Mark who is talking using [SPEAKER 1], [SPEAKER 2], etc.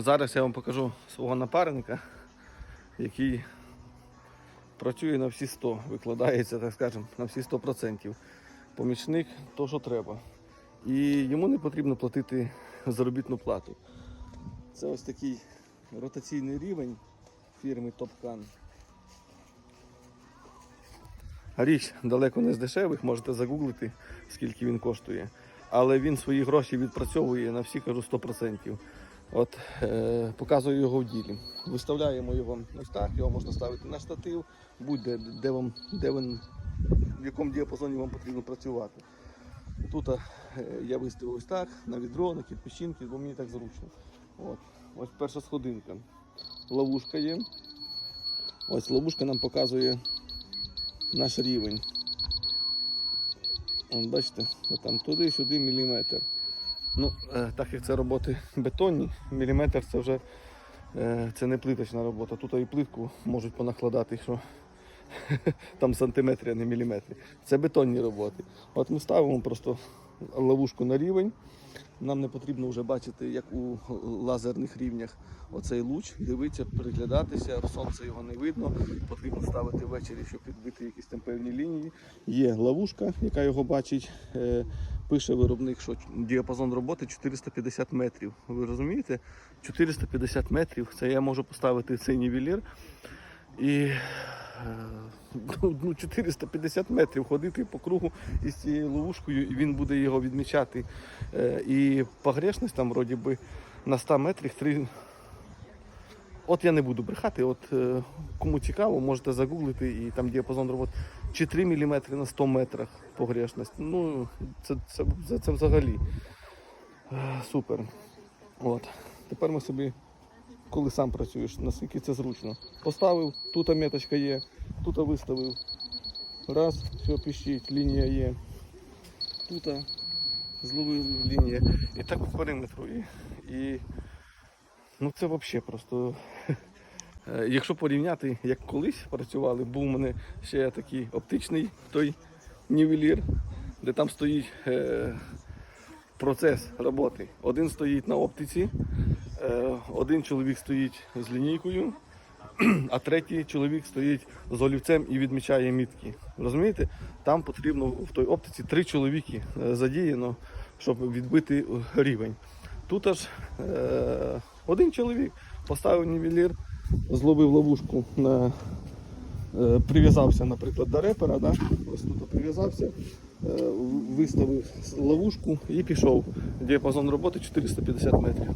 [SPEAKER 1] Зараз я вам покажу свого напарника, який працює на всі 100, викладається, так скажемо, на всі 100%. Помічник то, що треба. І йому не потрібно платити заробітну плату. Це ось такий ротаційний рівень фірми Топкан. Річ далеко не з дешевих, можете загуглити, скільки він коштує. Але він свої гроші відпрацьовує на всі, кажу, 100%. От е, показую його в ділі. Виставляємо його ось так, його можна ставити на штатив, будь-де, де вам, де він, в якому діапазоні вам потрібно працювати. Тут е, я виставив ось так, на відро, на кирпичинки, бо мені так зручно. От. Ось перша сходинка. Ловушка є. Ось ловушка нам показує наш рівень. Вон, бачите, там туди-сюди міліметр. Ну, е, так як це роботи бетонні, міліметр це вже е, це не плиточна робота. Тут і плитку можуть понакладати, що там сантиметри, а не міліметри. Це бетонні роботи. От ми ставимо просто ловушку на рівень. Нам не потрібно вже бачити, як у лазерних рівнях оцей луч, дивитися, приглядатися, сонце його не видно. Потрібно ставити ввечері, щоб підбити якісь там певні лінії. Є ловушка, яка його бачить. Пише виробник, що діапазон роботи 450 метрів. Ви розумієте? 450 метрів. Це я можу поставити цей нівелір і е, ну, 450 метрів ходити по кругу із цією ловушкою, і він буде його відмічати. Е, І погрешність там вроді би на 100 метрах 3. От я не буду брехати, от е, кому цікаво, можете загуглити і там діапазон роботи чи 3 мм на 100 метрах погрешність. Ну, це, це, це, це взагалі е, супер. От. Тепер ми собі, коли сам працюєш, наскільки це зручно. Поставив, тут меточка є, тут виставив. Раз, все піщить, лінія є. Тут зловив лінія. І так по периметру. І, і ну це взагалі просто. Е, Якщо порівняти, як колись працювали, був у мене ще такий оптичний той нівелір, де там стоїть е, процес роботи. Один стоїть на оптиці, е, один чоловік стоїть з лінійкою, а третій чоловік стоїть з олівцем і відмічає мітки. Розумієте? Там потрібно в той оптиці три чоловіки задіяно, щоб відбити рівень. Тут аж один чоловік поставив нівелір, зловив ловушку на. е, Прив'язався, наприклад, до репера, да? ось тут прив'язався, е, виставив ловушку і пішов. Діапазон роботи 450 метрів.